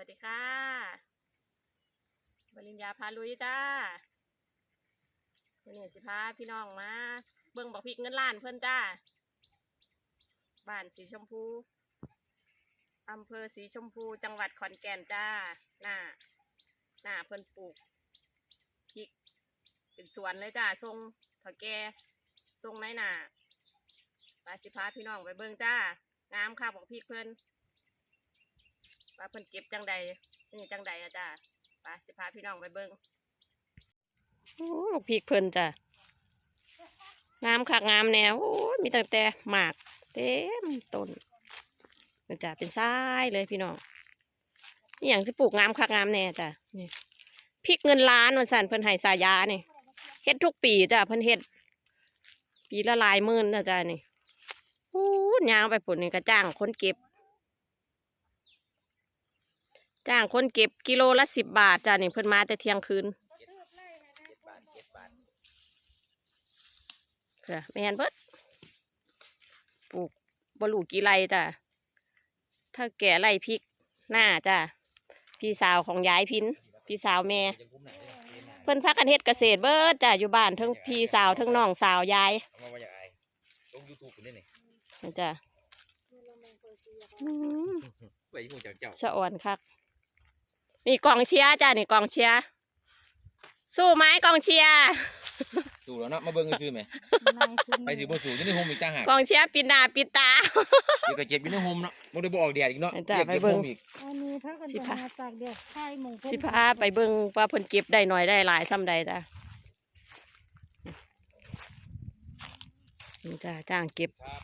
วัสดีค่ะบริญญาพาลุยจ้าวันนี้สิพาพี่น้องมาเบิ่งบอกพริกเงินล้านเพิ่อนจ้า บ้านสีชมพูอำเภอสีชมพูจังหวัดขอนแก่นจ้า หน้า หน้าเพิ่นปลูกพริก เป็นสวนเลยจ้าทรงถอแกทรงในหน้าปสิพาพี่น้องไปเบิ่งจ้างามค่ะบอกพริกเพิ่อน ว่าเพิ่นเก็บจังใดนี่จังใดอะจ้าปาสิพาพี่น้องไปเบิ่งโอ้ลูกพริกเพิ่นจ้ะงามคักงามแนวโอ้มีตั้งแต่หมากเต็มต้นนี่จ้ะเป็นทรายเลยพี่น้องนี่อย่างจะปลูกงามคักงามแน่จ้ะนี่พริกเงินล้านวันสันเพิ่นให้สายานี่เฮ็ดทุกปีจ้ะเพิ่นเฮ็ด ปีละลายหมื่นนะจ้ะนี่โอ้ยยางไปปุ่นนี่ก็จ้างคนเก็บ จ้างคนเก็บกิโลละสิบบาทจ้านี่เพิ่นมาแต่เที่ยงคืนเจ็ดบาทเจ็ดบาทค่ะแม่นเบิดปลูกบลูกี่ไรจ้ะถ้าแก่ไรพริกหน้าจ้ะพี่สาวของยายพินพี่สาวแม่ยังคุ้มหนักเลยเรียนหนักเพิ่นพักกันเฮ็ดเกษตรเบิดจ้ะอยู่บ้านทั้งพี่สาวทั้งน้องสาวยายเอามาว่าอย่างไรลงยูทูบคุณได้ไหนนี่จ้ะอืมไปยี่ห้อจากเจ้าสะอ่อนคัก นี่กองเชียร์จ้ะนี่กองเชียร์สู้ไหมกองเชียร์สู่แล้วเนาะมาเบิ่งซื้อไหมไปซื้อบ่สู่อยู่ในโฮมอีกต่างหากกองเชียร์ปิดหน้าปิดตาเดี๋ยวก็เก็บอยู่ในโฮมเนาะบ่ได้บ่ออกแดดอีกเนาะจ้ะเรียกไปเก็บเบิ่โฮงมอีกอันนี้พากันสิไปพาหาตากแดดไข่หมูเพิ่นสิพาไปเบิ่งว่าเพิ่นเก็บได้หน่อยได้หลายซ้ำใดจ้ะนี่จ้าจ้างเก็บครับ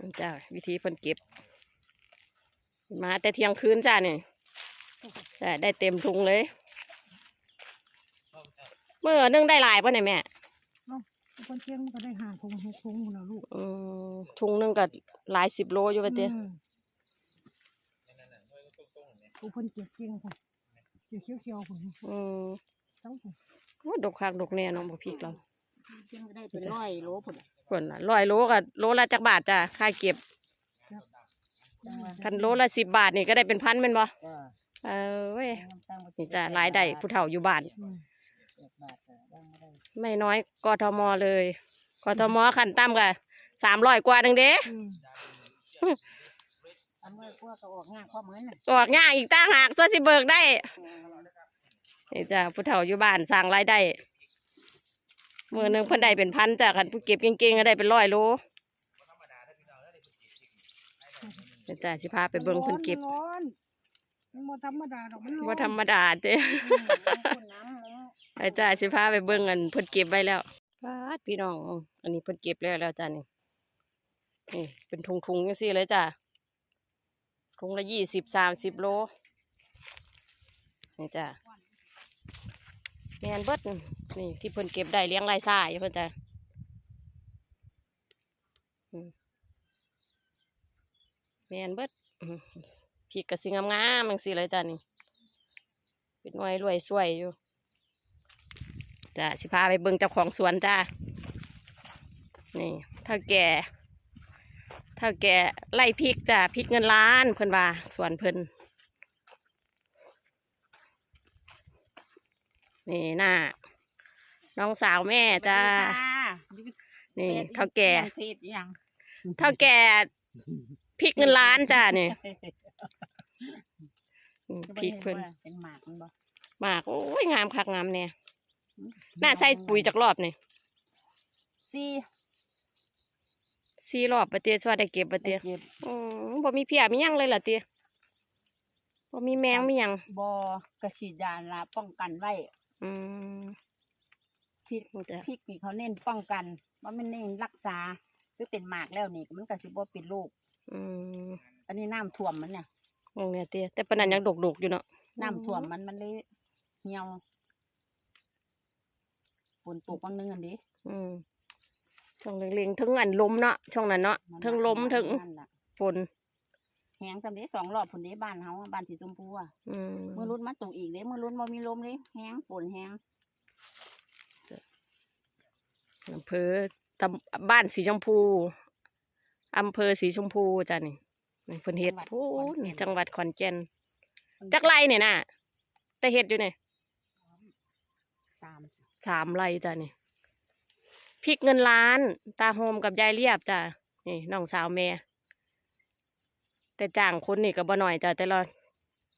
นี่จ้าวิธีเพิ่นเก็บ มาแต่เที่ยงคืนจ้านี่จ้ะได้เต็มถุงเลย เมื่อนึ่งได้หลายป่ะเนี่ยแม่คนเที่ยงมันก็ได้หาคงหกคงหมดแล้วลูกอืมถุงหนึงก็หลายสิบโลอยู่ปะเตี้ยอืมผู้คนเก็บเก่งค่ะเขียวเขียวๆคนอืมเต้าคนโอ้ยดกคักดกแน่น้องบ่พริกเราเก่งก็ได้เป็นร้อยโลผลส่วนร้อยโลก็โลละจักบาทจ้ะค่าเก็บ คันโลละสิบบาทนี่ก็ได้เป็นพันเป็นบ่เออเว้ยนี่จ้ะรายได้ผู้เฒ่าอยู่บ้าน ไม่น้อยกทมเลยกทมขันต่ำก็สามร้อยกว่านึงเด้อันเมื่อกลัวก็ออกงานข้อมือน่ะออกง่ายอีกต่างหากส่วนสิเบิกได้นี่จ้ะผู้เฒ่าอยู่บ้านสร้างรายได้มือหนึงเพิ่นได้เป็นพันจ้ะคันผู้เก็บเก่งๆก็ได้เป็นร้อยโล นี่จ้ะสิพาไปเบิ่งเพิ่นเก็บมัร้อนมันบ่ธรรมดาดอกมันร้อนว่าธรรมดาเด้อืมคนน้ำแล้วไปจ้าสิพาไปเบิ่งอันเพิ่นเก็บไว้แล้วปาดพี่น้อง อันนี้เพิ่นเก็บแล้วแล้วจ้านี่นี่เป็นถุงๆจังซี่เลยจ้าถุงละยี่สิบสามสิบโลนี่จ้าแมนเบิดนี่ที่เพิ่นเก็บได้เลี้ยงไรซ่าอยู่เพิ่นจ้าอืม แมนเบิดอืมพริกกระสิงงามๆจังซี่เลยจ้านี่เป็นหน่วยรวยสวยอยู่จ้าสิพาไปเบิ่งเจ้าของสวนจ้านี่ถ้าแก่ถ้าแก่ไล่พริกจ้าพริกเงินล้านเพิ่นว่าสวนเพิ่นนี่หน้าน้องสาวแม่จ้านี่เท่าแก่เพศยังเท่าแก่ พริกเงินล้านจ้านี่อืมพริกเพิ่นเป็นหมากมันบ่มากโอ้ยงามคักงามเนี่ยน่าใส่ปุ๋ยจากรอบนี่สี่สี่รอบปะเตียสวัสได้เก็บปะเตียเก็บอืมบ่มีเพียมีหยังเลยล่ะเตียบ่มีแมงมีหยังบอกระฉีดยาละป้องกันไว้อืมพริกนี่จ้ะพริกนี่เขาเน้นป้องกันว่ามันเน้นรักษาคือเป็นหมากแล้วนี่มันก็สิบ่เป็นโรค อืมอันนี้น้ำท่วมมันเนี่ยมองเนี่ยเตียแต่ปานนั้นยังดกๆอยู่เนาะน้ำท่วมมันมันเลยเหี่ยวฝนตกบางนึงอันนี้อืมช่วงเล็งๆถึงอันลมเนาะช่วงนั้นเนาะถึงลมถึงนั่นล่ะฝนแหงจำได้สองรอบผลนี้บ้านเฮาอะบ้านสีชมพูอะอืมเมื่อรุ่นมาตกอีกเด้เมื่อรุ่นบ่มีลมเลยแหงฝนแหงอำเภอตำบ้านสีชมพู อำเภอสีชมพูจ้ะนี่นี่เพิ่นเฮ็ดพูนจังหวัดขอนแก่นมันจักไรเนี่ยน่ะ แต่เฮ็ดอยู่เนี่ยสามสามไรจ้ะนี่พริกเงินล้าน ตาโฮมกับยายเรียบจ้ะนี่น้องสาวแม่แต่จ้างคนนี่ก็บ่น้อยจ้ะแต่ละ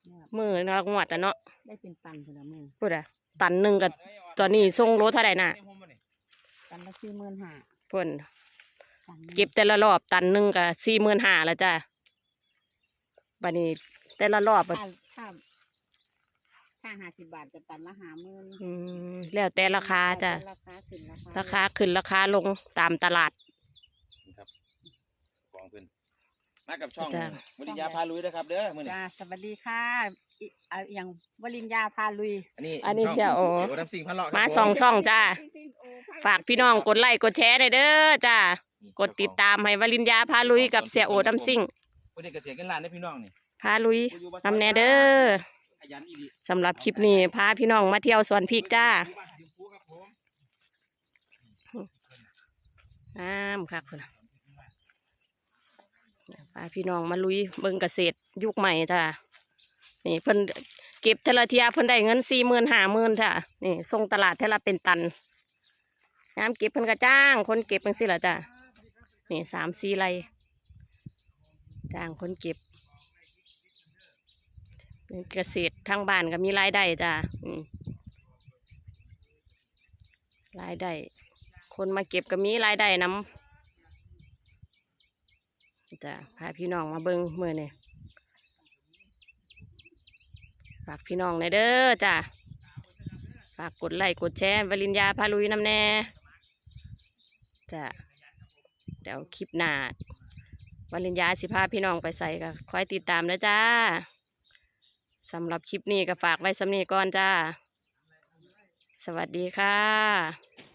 เนี่ยมือละงวดอะเนาะได้เป็นตันคนละมือพูดอะตันหนึ่งกับตอนนี้ส่งโลเท่าไหร่น่ะตันละสี่หมื่นห้าเพิ่น ตันหนึ่งเก็บแต่ละรอบตันหนึ่งกับสี่หมื่นห้าแล้วจ้ะบัดนี้แต่ละรอบอะถ้าถ้าถ้าห้าสิบบาทจะตันละห้าหมื่นอืมแล้วแต่ราคาจ้ะราคาขึ้นราคาราคาขึ้นราคาลงตามตลาด ครับของเพิ่นมากับช่องจ้ะบริยาพาลุยนะครับ เด้อมื้อนี้จ้าสวัสดีค่ะอิเอาอย่างวลินยาพาลุยอันนี้อันนี้เสี่ยโอเสี่ยโอน้ำสิ่งพันเลาะครับมาผสองช่องจ้า ฝากพี่น้องกดไลค์กดแชร์ได้เด้อจ้า กดติดตามให้วลินยาพาลุยกับเสียโอน้ำซิ่งเพิ่นได้เกษียณกันล้านได้อพี่น้องนี่พาลุยนำแน่เด้อขยันอีดีสำหรับคลิปนี้พาพี่น้องมาเที่ยวสวนพริกจ้าอยู่บ้านสีชมพูครับผมน้ำค่ะคุณพาพี่น้องมาลุยเบิ่งเกษตรยุคใหม่จ้านี่เพิ่นเก็บเทละเทียเพิ่นได้เงินสี่หมื่นห้าหมื่นจ้านี่ส่งตลาดเทละเป็นตันน้ำเก็บเพิ่นกระจ้าง คนเก็บเป็นสิละจ้า นี่สามสี่ไรจ้างคนเก็บเกษตรทางบ้านก็มีรายได้จ้ารายได้คนมาเก็บก็มีรายได้น้ำจ้ะพาพี่น้องมาเบิ้งมือนี่ฝากพี่น้องในเด้อจ้ะฝากกดไลค์กดแชร์วลินยาพาลุยน้ำแน่จ้ะ เดี๋ยวคลิปหน้าวลินยาสิพาพี่น้องไปใส่ก็คอยติดตามนะจ้าสำหรับคลิปนี้ก็ฝากไว้สำนีก่อนจ้า สวัสดีค่ะ